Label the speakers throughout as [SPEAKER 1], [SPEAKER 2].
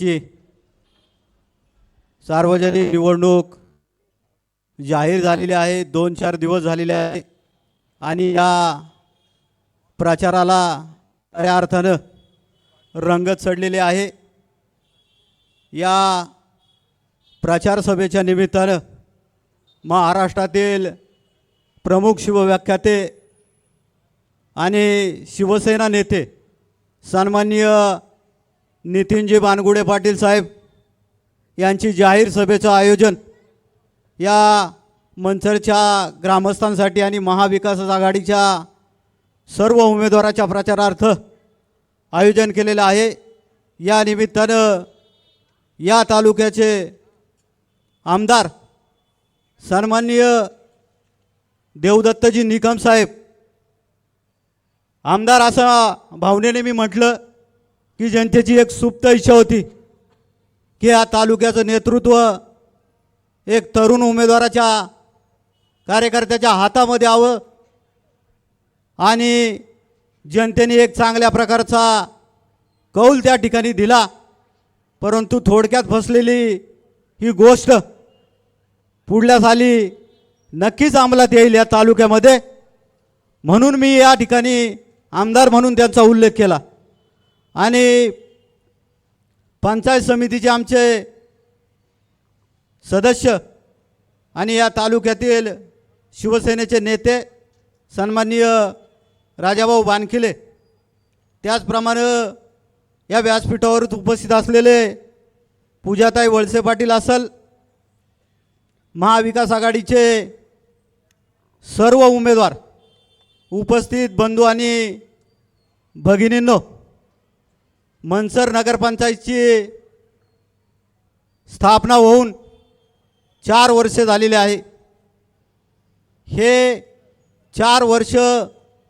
[SPEAKER 1] ग्रामपंचायतीची सार्वजनिक निवडणूक जाहीर झालेली आहे दोन चार दिवस झालेले आहे. आणि या प्रचाराला खऱ्या अर्थानं रंगत चढलेले आहे. या प्रचार सभेच्या निमित्तानं महाराष्ट्रातील प्रमुख शिवव्याख्याते आणि शिवसेना नेते सन्माननीय नितीनजी बानगुडे पाटील साहेब यांची जाहीर सभेचं आयोजन या मंचरच्या ग्रामस्थांसाठी आणि महाविकास आघाडीच्या सर्व उमेदवाराच्या प्रचारार्थ आयोजन केलेलं आहे. या निमित्तानं या तालुक्याचे आमदार सन्माननीय देवदत्तजी निकम साहेब आमदार असं भावनेने मी म्हटलं की जनतेची एक सुप्त इच्छा होती की या तालुक्याचं नेतृत्व एक तरुण उमेदवाराच्या कार्यकर्त्याच्या हातामध्ये यावं आणि जनतेने एक चांगल्या प्रकारचा कौल त्या ठिकाणी दिला. परंतु थोडक्यात फसलेली ही गोष्ट पुढल्या साली नक्कीच अंमलात येईल या तालुक्यामध्ये. म्हणून मी या ठिकाणी आमदार म्हणून त्यांचा उल्लेख केला. आणि पंचायत समितीचे आमचे सदस्य आणि या तालुक्यातील शिवसेनेचे नेते सन्माननीय राजाभाऊ बानखिले त्याचप्रमाणे या व्यासपीठावर उपस्थित असलेले पूजाताई वळसे पाटील असल महाविकास आघाडीचे सर्व उमेदवार उपस्थित बंधू आणि भगिनींनो मनसर नगरपंचायतची स्थापना होऊन चार वर्षे झालेले आहे. हे चार वर्ष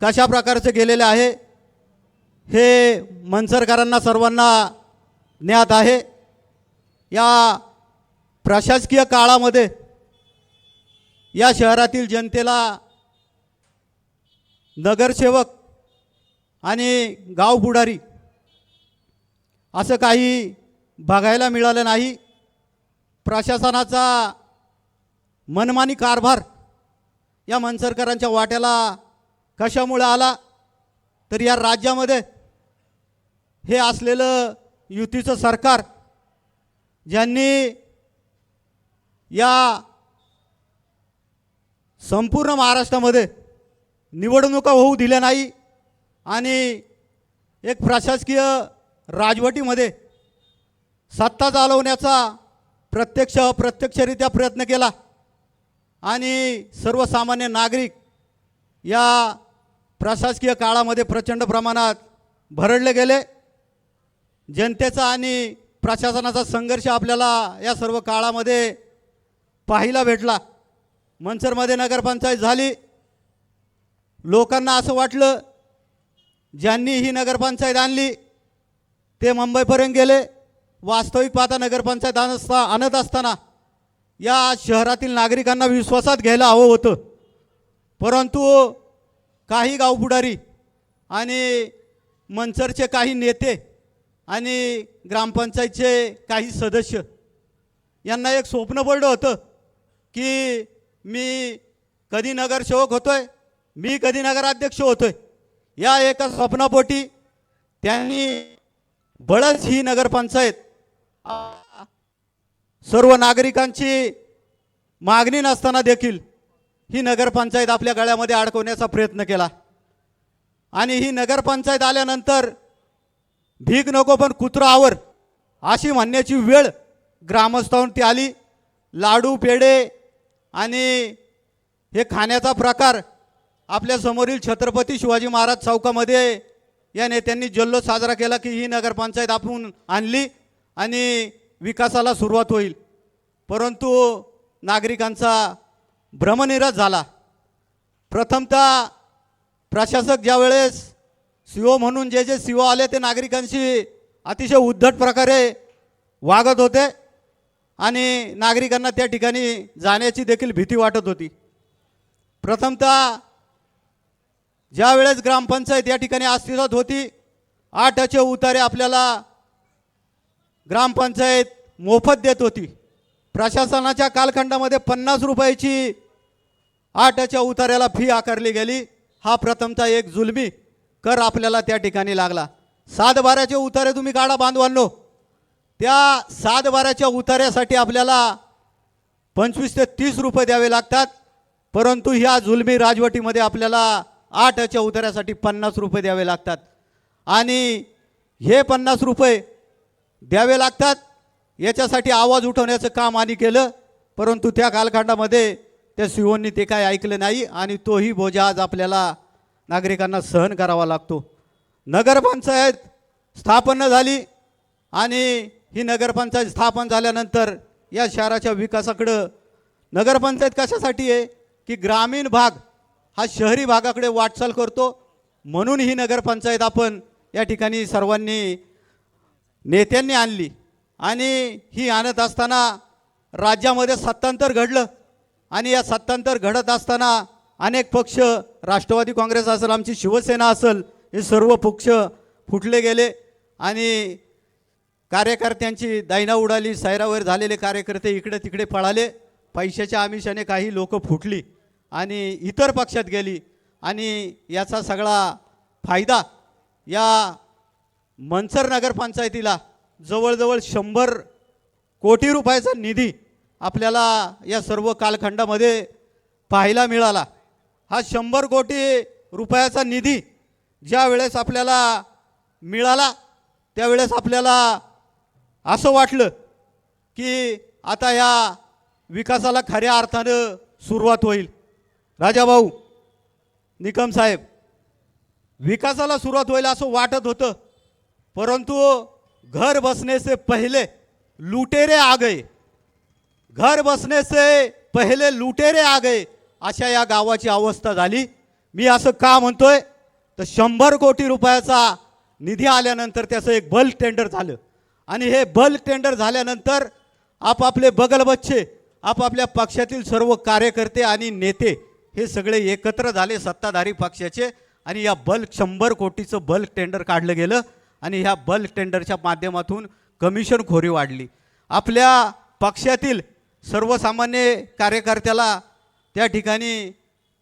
[SPEAKER 1] कशा प्रकारचे गेलेले आहे हे मनसरकरांना सर्वांना ज्ञात आहे. या प्रशासकीय काळामध्ये या शहरातील जनतेला नगरसेवक आणि गाव पुढारी असं काही बघायला मिळालं नाही. प्रशासनाचा मनमानी कारभार या मनसरकरांच्या वाट्याला कशामुळं आला? तर या राज्यामध्ये हे असलेलं युतीचं सरकार ज्यांनी या संपूर्ण महाराष्ट्रामध्ये निवडणुका होऊ दिल्या नाही आणि एक प्रशासकीय राजवटीमध्ये सत्ता चालवण्याचा प्रत्यक्ष अप्रत्यक्षरित्या प्रयत्न केला. आणि सर्वसामान्य नागरिक या प्रशासकीय काळामध्ये प्रचंड प्रमाणात भरडले गेले. जनतेचा आणि प्रशासनाचा संघर्ष आपल्याला या सर्व काळामध्ये पाहायला भेटला. मनसरमध्ये नगरपंचायत झाली. लोकांना असं वाटलं ज्यांनी ही नगरपंचायत आणली ते मुंबईपर्यंत गेले. वास्तविक पाहता नगरपंचायत असता आणत असताना या शहरातील नागरिकांना विश्वासात घ्यायला हवं होतं. परंतु काही गावपुढारी आणि मनसरचे काही नेते आणि ग्रामपंचायतचे काही सदस्य यांना एक स्वप्न पडलं होतं की मी कधी नगरसेवक होतोय मी कधी नगराध्यक्ष होतो आहे या एका स्वप्नापोटी त्यांनी बळच ही नगरपंचायत. सर्व नागरिकांची मागणी नसताना देखील ही नगरपंचायत आपल्या गळ्यामध्ये अडकवण्याचा प्रयत्न केला. आणि ही नगरपंचायत आल्यानंतर भीक नको पण कुत्रावर अशी म्हणण्याची वेळ ग्रामस्थांवरती आली. लाडू पेढे आणि हे खाण्याचा प्रकार आपल्या समोरील छत्रपती शिवाजी महाराज चौकामध्ये या नेत्यांनी जल्लोष साजरा केला की ही नगरपंचायत आपण आणली आणि विकासाला सुरुवात होईल. परंतु नागरिकांचा भ्रमनिराश झाला. प्रथमतः प्रशासक ज्यावेळेस सीओ म्हणून जे जे सीओ आले ते नागरिकांशी अतिशय उद्धट प्रकारे वागत होते आणि नागरिकांना त्या ठिकाणी जाण्याची देखील भीती वाटत होती. प्रथमतः ज्या वेळेस ग्रामपंचायत या ठिकाणी अस्तित्वात होती आठचे उतारे आपल्याला ग्रामपंचायत मोफत देत होती. प्रशासनाच्या कालखंडामध्ये पन्नास रुपयाची आठच्या उतार्याला फी आकारली गेली. हा प्रथमचा एक जुलमी कर आपल्याला त्या ठिकाणी लागला. सात उतारे तुम्ही काढा बांधवांनो. त्या सात उतार्यासाठी आपल्याला पंचवीस ते तीस रुपये द्यावे लागतात. परंतु ह्या जुलमी राजवटीमध्ये आपल्याला आठच्या उतार्यासाठी पन्नास रुपये द्यावे लागतात. आणि हे पन्नास रुपये द्यावे लागतात. याच्यासाठी आवाज उठवण्याचं काम आणि केलं परंतु त्या कालखंडामध्ये त्या शिवोंनी ते काय ऐकलं नाही आणि तोही बोजा आज आपल्याला नागरिकांना सहन करावा लागतो. नगरपंचायत स्थापन झाली आणि ही नगरपंचायत स्थापन झाल्यानंतर या शहराच्या विकासाकडं नगरपंचायत कशासाठी आहे? की ग्रामीण भाग हा शहरी भागाकडे वाटचाल करतो. म्हणून ही नगरपंचायत आपण या ठिकाणी सर्वांनी नेत्यांनी आणली. आणि ही आणत असताना राज्यामध्ये सत्तांतर घडलं. आणि या सत्तांतर घडत असताना अनेक पक्ष राष्ट्रवादी काँग्रेस असेल आमची शिवसेना असेल हे सर्व पक्ष फुटले गेले. आणि कार्यकर्त्यांची दैना उडाली सैरावर झालेले कार्यकर्ते इकडे तिकडे पळाले. पैशाच्या आमिषाने काही लोक फुटली. आणि इतर पक्षात गेली आणि याचा सगळा फायदा या मनसर नगरपंचायतीला जवळजवळ शंभर कोटी रुपयाचा निधी आपल्याला या सर्व कालखंडामध्ये पाहायला मिळाला. हा शंभर कोटी रुपयाचा निधी ज्या वेळेस आपल्याला मिळाला त्यावेळेस आपल्याला असं वाटलं की आता ह्या विकासाला खऱ्या अर्थानं सुरुवात होईल. राजाभाऊ निकम साहेब विकासाला सुरुवात होईल असं वाटत होतं. परंतु घर बसने से लुटेरे आ गए घर बसने से पहिले लुटेरे आ गए अशा या गावाची अवस्था झाली. मी असं का म्हणतोय? तर शंभर कोटी रुपयाचा निधी आल्यानंतर त्याचं एक बल्क टेंडर झालं. आणि हे बल्क टेंडर झाल्यानंतर आपापले बगल बच्चे आपापल्या पक्षातील सर्व कार्यकर्ते आणि नेते हे सगळे एकत्र झाले सत्ताधारी पक्षाचे आणि या बल्क शंभर कोटीचं बल्क टेंडर काढलं गेलं आणि ह्या बल्क टेंडरच्या माध्यमातून कमिशन खोरी वाढली. आपल्या पक्षातील सर्वसामान्य कार्यकर्त्याला त्या ठिकाणी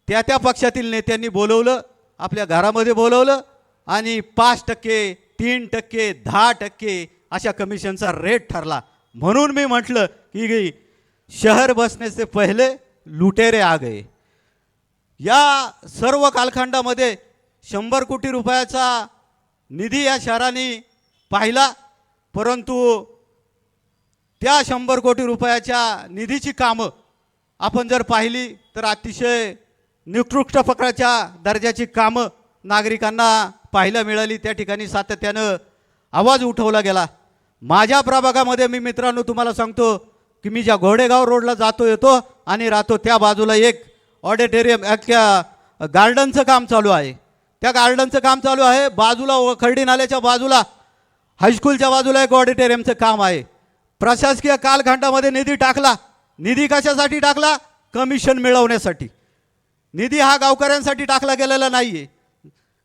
[SPEAKER 1] त्या त्या पक्षातील नेत्यांनी बोलवलं आपल्या घरामध्ये बोलवलं आणि पाच टक्के तीन टक्के दहा टक्के अशा कमिशनचा रेट ठरला. म्हणून मी म्हटलं की शहर बसण्याचे पहिले लुटेरे आ गए या सर्व कालखंडामध्ये शंभर कोटी रुपयाचा निधी या शहराने पाहिला परंतु त्या शंभर कोटी रुपयाच्या निधीची कामं आपण जर पाहिली तर अतिशय निकृष्ट प्रकारच्या दर्जाची कामं नागरिकांना पाहायला मिळाली. त्या ठिकाणी सातत्यानं आवाज उठवला गेला. माझ्या प्रभागामध्ये मी मित्रांनो तुम्हाला सांगतो की मी ज्या घोडेगाव रोडला जातो येतो आणि राहतो त्या बाजूला एक ऑडिटोरियम अख्ख्या गार्डनचं काम चालू आहे. त्या गार्डनचं काम चालू आहे. बाजूला खर्डी नाल्याच्या बाजूला हायस्कूलच्या बाजूला एक ऑडिटोरियमचं काम आहे. प्रशासकीय कालखंडामध्ये निधी टाकला. निधी कशासाठी टाकला? कमिशन मिळवण्यासाठी. निधी हा गावकऱ्यांसाठी टाकला गेलेला नाही आहे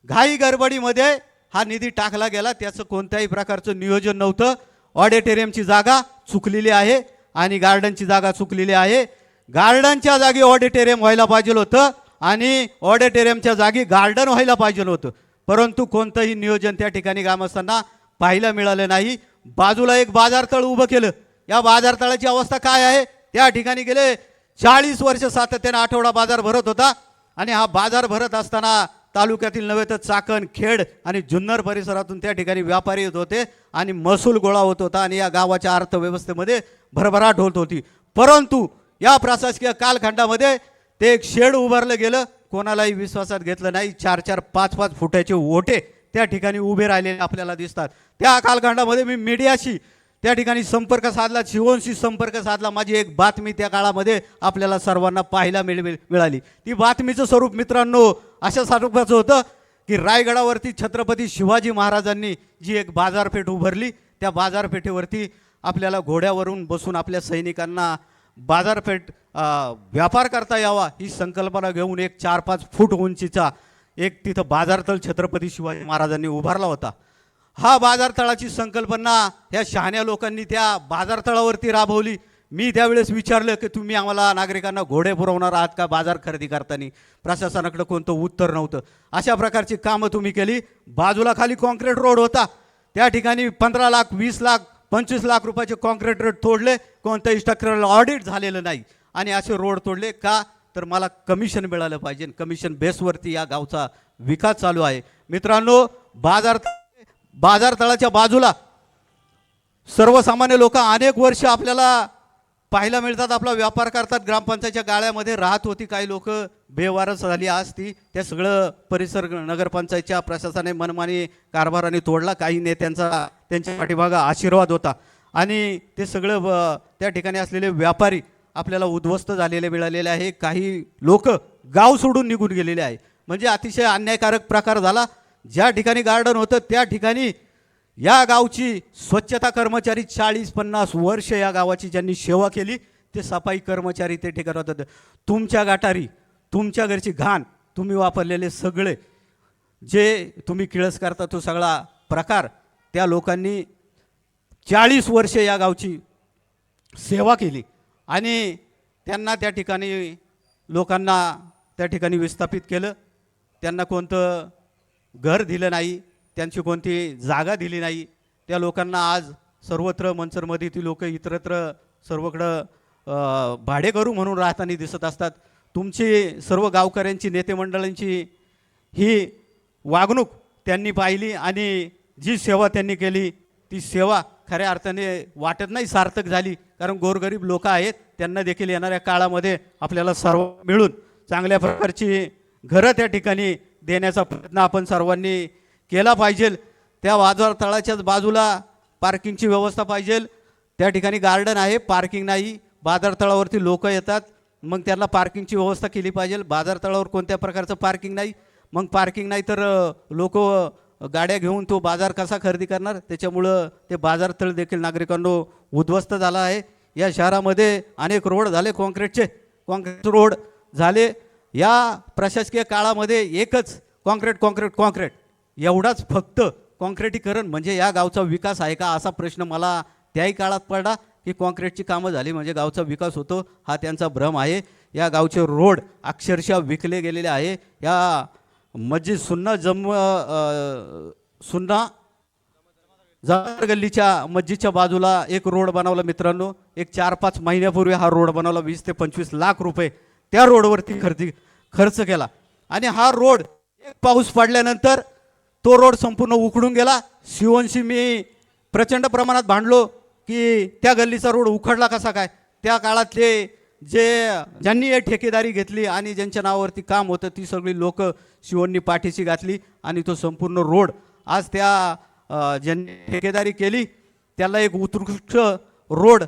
[SPEAKER 1] घाई गडबडीमध्ये हा निधी टाकला गेला. त्याचं कोणत्याही प्रकारचं नियोजन नव्हतं. ऑडिटोरियमची जागा चुकलेली आहे आणि गार्डनची जागा चुकलेली आहे. गार्डनच्या जागी ऑडिटोरियम व्हायला पाहिजे होतं आणि ऑडिटोरियमच्या जागी गार्डन व्हायला पाहिजे होतं. परंतु कोणतंही नियोजन त्या ठिकाणी ग्रामस्थांना पाहायला मिळालं नाही. बाजूला एक बाजारतळ उभं केलं. या बाजारतळाची अवस्था काय आहे? त्या ठिकाणी गेले चाळीस वर्ष सातत्याने आठवडा बाजार भरत होता आणि हा बाजार भरत असताना तालुक्यातील नव्हे तर चाकण खेड आणि जुन्नर परिसरातून त्या ठिकाणी व्यापारी येत होते आणि महसूल गोळा होत होता आणि या गावाच्या अर्थव्यवस्थेमध्ये भरभराट होत होती. परंतु या प्रशासकीय कालखंडामध्ये ते एक शेड उभारलं गेलं. कोणालाही विश्वासात घेतलं नाही. चार चार पाच पाच फुटाचे ओटे त्या ठिकाणी उभे राहिलेले आपल्याला दिसतात. त्या कालखंडामध्ये मी मीडियाशी त्या ठिकाणी संपर्क साधला शिवोंशी संपर्क साधला. माझी एक बातमी त्या काळामध्ये आपल्याला सर्वांना पाहायला मिळ मिळाली. ती बातमीचं स्वरूप मित्रांनो अशा स्वरूपाचं होतं की रायगडावरती छत्रपती शिवाजी महाराजांनी जी एक बाजारपेठ उभारली त्या बाजारपेठेवरती आपल्याला घोड्यावरून बसून आपल्या सैनिकांना बाजारपेठ व्यापार करता यावा ही संकल्पना घेऊन एक चार पाच फूट उंचीचा एक तिथं बाजारतळ छत्रपती शिवाजी महाराजांनी उभारला होता. हा बाजारतळाची संकल्पना ह्या शहाण्या लोकांनी त्या बाजारतळावरती राबवली. मी त्यावेळेस विचारलं की तुम्ही आम्हाला नागरिकांना घोडे पुरवणार आहात का बाजार खरेदी करताना? प्रशासनाकडं कोणतं उत्तर नव्हतं. अशा प्रकारची कामं तुम्ही केली. बाजूला खाली कॉन्क्रीट रोड होता. त्या ठिकाणी पंधरा लाख वीस लाख पंचवीस लाख रुपयाचे कॉन्क्रीट रोड तोडले कोणत्याही स्ट्रक्चरला ऑडिट झालेलं नाही. आणि असे रोड तोडले का? तर मला कमिशन मिळालं पाहिजे कमिशन बेसवरती या गावचा विकास चालू आहे. मित्रांनो बाजार बाजारतळाच्या बाजूला सर्वसामान्य लोक अनेक वर्ष आपल्याला पाहायला मिळतात आपला व्यापार करतात. ग्रामपंचायतच्या गाळ्यामध्ये राहत होती काही लोक. बेवारस झाली आज ती. ते सगळं परिसर नगरपंचायतच्या प्रशासनाने मनमानी कारभाराने तोडला. काही नेत्यांचा त्यांच्या पाठीभागा आशीर्वाद होता. आणि ते सगळं त्या ठिकाणी असलेले व्यापारी आपल्याला उद्ध्वस्त झालेले मिळालेले आहे. काही लोक गाव सोडून निघून गेलेले आहे. म्हणजे अतिशय अन्यायकारक प्रकार झाला. ज्या ठिकाणी गार्डन होतं त्या ठिकाणी या गावची स्वच्छता कर्मचारी चाळीस पन्नास वर्ष या गावाची ज्यांनी सेवा केली ते सफाई कर्मचारी ते ठिकाण होतात. तुमच्या गाठारी तुमच्या घरची घाण तुम्ही वापरलेले सगळे जे तुम्ही किळस करता तो सगळा प्रकार त्या लोकांनी चाळीस वर्ष या गावची सेवा केली. आणि त्यांना त्या ठिकाणी लोकांना त्या ठिकाणी विस्थापित केलं. त्यांना कोणतं घर दिलं नाही. त्यांची कोणती जागा दिली नाही. त्या लोकांना आज सर्वत्र मंचरमध्ये ती लोक इतरत्र सर्वकडं भाडेकरू म्हणून राहताना दिसत असतात. तुमची सर्व गावकऱ्यांची नेते मंडळांची ही वागणूक त्यांनी पाहिली आणि जी सेवा त्यांनी केली ती सेवा खऱ्या अर्थाने वाटत नाही सार्थक झाली. कारण गोरगरीब लोक आहेत त्यांना देखील येणाऱ्या काळामध्ये आपल्याला सर्व मिळून चांगल्या प्रकारची घरं त्या ठिकाणी देण्याचा प्रयत्न आपण सर्वांनी केला पाहिजे. त्या बाजार तळाच्याच बाजूला पार्किंगची व्यवस्था पाहिजे. त्या ठिकाणी गार्डन आहे पार्किंग नाही. बाजारतळावरती लोक येतात. मग त्यांना पार्किंगची व्यवस्था केली पाहिजे. बाजारतळावर कोणत्या प्रकारचं पार्किंग नाही. मग पार्किंग नाही तर लोक गाड्या घेऊन तो बाजार कसा खरेदी करणार? त्याच्यामुळं ते बाजारतळ देखील नागरिकांनो उद्ध्वस्त झाला आहे. या शहरामध्ये अनेक रोड झाले काँक्रीटचे कॉन्क्रीट रोड झाले. या प्रशासकीय काळामध्ये एकच काँक्रीट काँक्रीट काँक्रीट एवढाच फक्त कॉन्क्रिटीकरण म्हणजे या गावचा विकास आहे का असा प्रश्न मला त्याही काळात पडला की कॉन्क्रीटची कामं झाली म्हणजे गावचा विकास होतो हा त्यांचा भ्रम आहे. या गावचे रोड अक्षरशः विकले गेलेले आहे. या मस्जिद सुन्ना जम सुन्ना जर गल्लीच्या मस्जिदच्या बाजूला एक रोड बनवला मित्रांनो. एक चार पाच महिन्यापूर्वी हा रोड बनवला वीस ते पंचवीस लाख रुपये त्या रोडवरती खर्ची खर्च केला. आणि हा रोड एक पाऊस पडल्यानंतर तो रोड संपूर्ण उखडून गेला. शिवनशी मी प्रचंड प्रमाणात भांडलो की त्या गल्लीचा रोड उखडला कसा काय? त्या काळातले जे ज्यांनी हे ठेकेदारी घेतली आणि ज्यांच्या नावावरती काम होतं ती सगळी लोक शिवणनी पाठीशी घातली आणि तो संपूर्ण रोड आज त्या ज्यांनी ठेकेदारी केली त्याला एक उत्कृष्ट रोड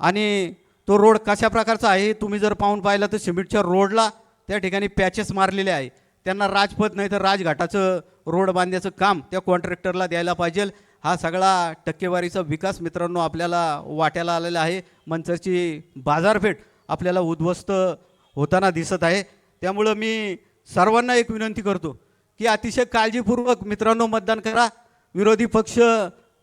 [SPEAKER 1] आणि तो रोड कशा प्रकारचा आहे तुम्ही जर पाहून पाहिलं तर सिमेंटच्या रोडला त्या ठिकाणी पॅचेस मारलेले आहे. त्यांना राजपथ नाही तर राजघाटाचं रोड बांधण्याचं काम त्या कॉन्ट्रॅक्टरला द्यायला पाहिजे. हा सगळा टक्केवारीचा विकास मित्रांनो आपल्याला वाट्याला आलेला आहे. मंचरची बाजारपेठ आपल्याला उद्ध्वस्त होताना दिसत आहे. त्यामुळं मी सर्वांना एक विनंती करतो की अतिशय काळजीपूर्वक मित्रांनो मतदान करा. विरोधी पक्ष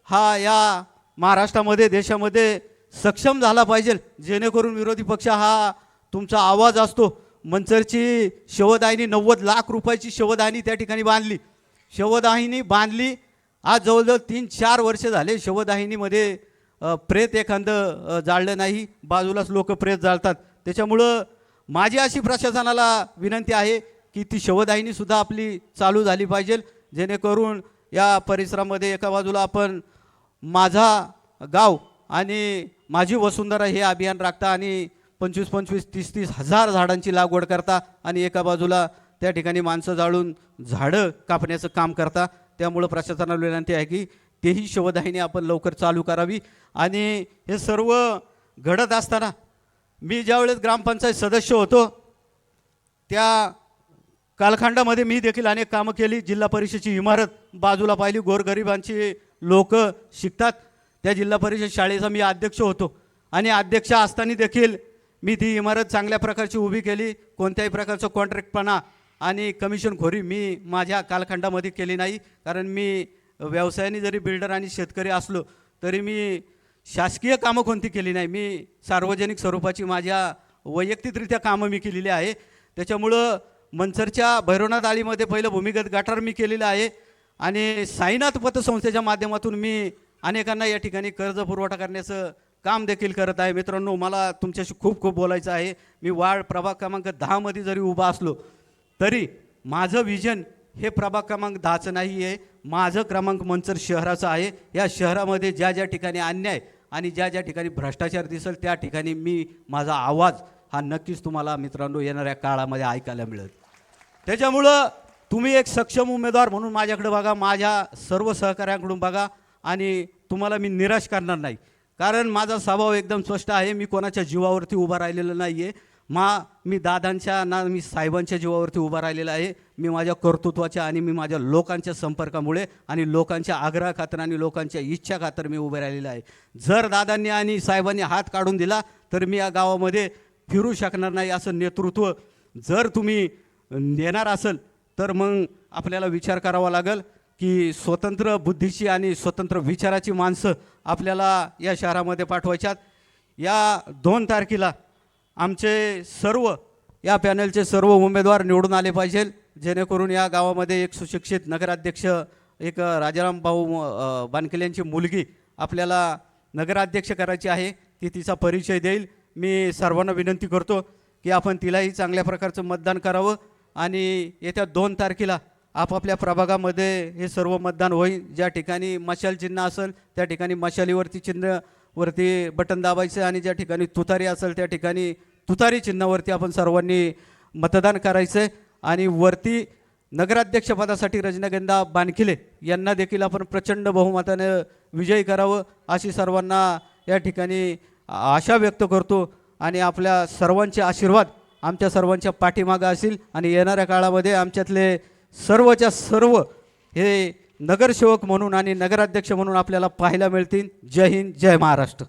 [SPEAKER 1] हा या महाराष्ट्रामध्ये देशामध्ये सक्षम झाला पाहिजे. जेणेकरून विरोधी पक्ष हा तुमचा आवाज असतो. मंचरची शवदायनी नव्वद लाख रुपयाची शवदायनी त्या ठिकाणी बांधली. शवदाहिनी बांधली. आज जवळजवळ तीन चार वर्ष झाले शवदाहिनीमध्ये प्रेत एखादं जाळलं नाही. बाजूलाच लोक प्रेत जाळतात. त्याच्यामुळं माझी अशी प्रशासनाला विनंती आहे की ती शवदाहिनीसुद्धा आपली चालू झाली पाहिजे. जेणेकरून या परिसरामध्ये एका बाजूला आपण माझा गाव आणि माझी वसुंधरा हे अभियान राखता आणि पंचवीस पंचवीस तीस तीस हजार झाडांची लागवड करता आणि एका बाजूला त्या ठिकाणी माणसं जाळून झाडं कापण्याचं काम करता. त्यामुळं प्रशासनाला विनंती आहे की तेही शवदाहिनी आपण लवकर चालू करावी. आणि हे सर्व घडत असताना मी ज्यावेळेस ग्रामपंचायत सदस्य होतो त्या कालखंडामध्ये मी देखील अनेक कामं केली. जिल्हा परिषदेची इमारत बाजूला पाहिली. गोरगरिबांची लोक शिकतात. त्या जिल्हा परिषद शाळेचा मी अध्यक्ष होतो. आणि अध्यक्ष असताना देखील मी ती इमारत चांगल्या प्रकारची उभी केली. कोणत्याही प्रकारचं कॉन्ट्रॅक्टपणा आणि कमिशनखोरी मी माझ्या कालखंडामध्ये केली नाही कारण मी व्यवसायाने जरी बिल्डर आणि शेतकरी असलो तरी मी शासकीय कामं कोणती केली नाही. मी सार्वजनिक स्वरूपाची माझ्या वैयक्तिकरित्या कामं मी केलेली आहे. त्याच्यामुळं मनसरच्या भैरवनाथ आळीमध्ये पहिलं भूमिगत गटार मी केलेलं आहे आणि साईनाथ पतसंस्थेच्या माध्यमातून मी अनेकांना या ठिकाणी कर्ज पुरवठा करण्याचं काम देखील करत आहे. मित्रांनो मला तुमच्याशी खूप खूप बोलायचं आहे. मी वाढ प्रभाग क्रमांक दहामध्ये जरी उभा असलो तरी माझं विजन हे प्रभाग क्रमांक दहाचं नाही आहे माझं क्रमांक मंचर शहराचं आहे. या शहरामध्ये ज्या ज्या ठिकाणी अन्याय आणि ज्या ज्या ठिकाणी भ्रष्टाचार दिसेल त्या ठिकाणी मी माझा आवाज हा नक्कीच तुम्हाला मित्रांनो येणाऱ्या काळामध्ये ऐकायला मिळेल. त्याच्यामुळं तुम्ही एक सक्षम उमेदवार म्हणून माझ्याकडे बघा माझ्या सर्व सहकाऱ्यांकडून बघा आणि तुम्हाला मी निराश करणार नाही. कारण माझा स्वभाव एकदम स्पष्ट आहे. मी कोणाच्या जीवावरती उभा राहिलेला नाही आहे मा मी दादांच्या ना मी साहेबांच्या जीवावरती उभा राहिलेला आहे. मी माझ्या कर्तृत्वाच्या आणि मी माझ्या लोकांच्या संपर्कामुळे आणि लोकांच्या आग्रह खातर आणि लोकांच्या इच्छा खातर मी उभे राहिलेला आहे. जर दादांनी आणि साहेबांनी हात काढून दिला तर मी या गावामध्ये फिरू शकणार नाही असं नेतृत्व जर तुम्ही नेणार असेल तर मग आपल्याला विचार करावा लागेल की स्वतंत्र बुद्धीची आणि स्वतंत्र विचाराची माणसं आपल्याला या शहरामध्ये पाठवायच्यात. या दोन तारखेला आमचे सर्व या पॅनलचे सर्व उमेदवार निवडून आले पाहिजे. जेणेकरून या गावामध्ये एक सुशिक्षित नगराध्यक्ष एक राजाराम भाऊ बानकेल यांची मुलगी आपल्याला नगराध्यक्ष करायची आहे ती तिचा परिचय देईल. मी सर्वांना विनंती करतो की आपण तिलाही चांगल्या प्रकारचं मतदान करावं आणि येत्या दोन तारखेला आपापल्या प्रभागामध्ये हे सर्व मतदान होईल. ज्या ठिकाणी मशाल चिन्ह असेल त्या ठिकाणी मशालीवरती चिन्ह वरती बटन दाबायचं आणि ज्या ठिकाणी तुतारी असेल त्या ठिकाणी तुतारी चिन्हावरती आपण सर्वांनी मतदान करायचं आहे आणि वरती नगराध्यक्षपदासाठी रजनीगंधा बानखिले यांना देखील आपण प्रचंड बहुमतानं विजयी करावं अशी सर्वांना या ठिकाणी आशा व्यक्त करतो. आणि आपल्या सर्वांचे आशीर्वाद आमच्या सर्वांच्या पाठीमागं असतील आणि येणाऱ्या काळामध्ये आमच्यातले सर्वच्या सर्व हे नगरसेवक म्हणून आणि नगराध्यक्ष म्हणून आपल्याला पाहायला मिळतील. जय हिंद जय महाराष्ट्र.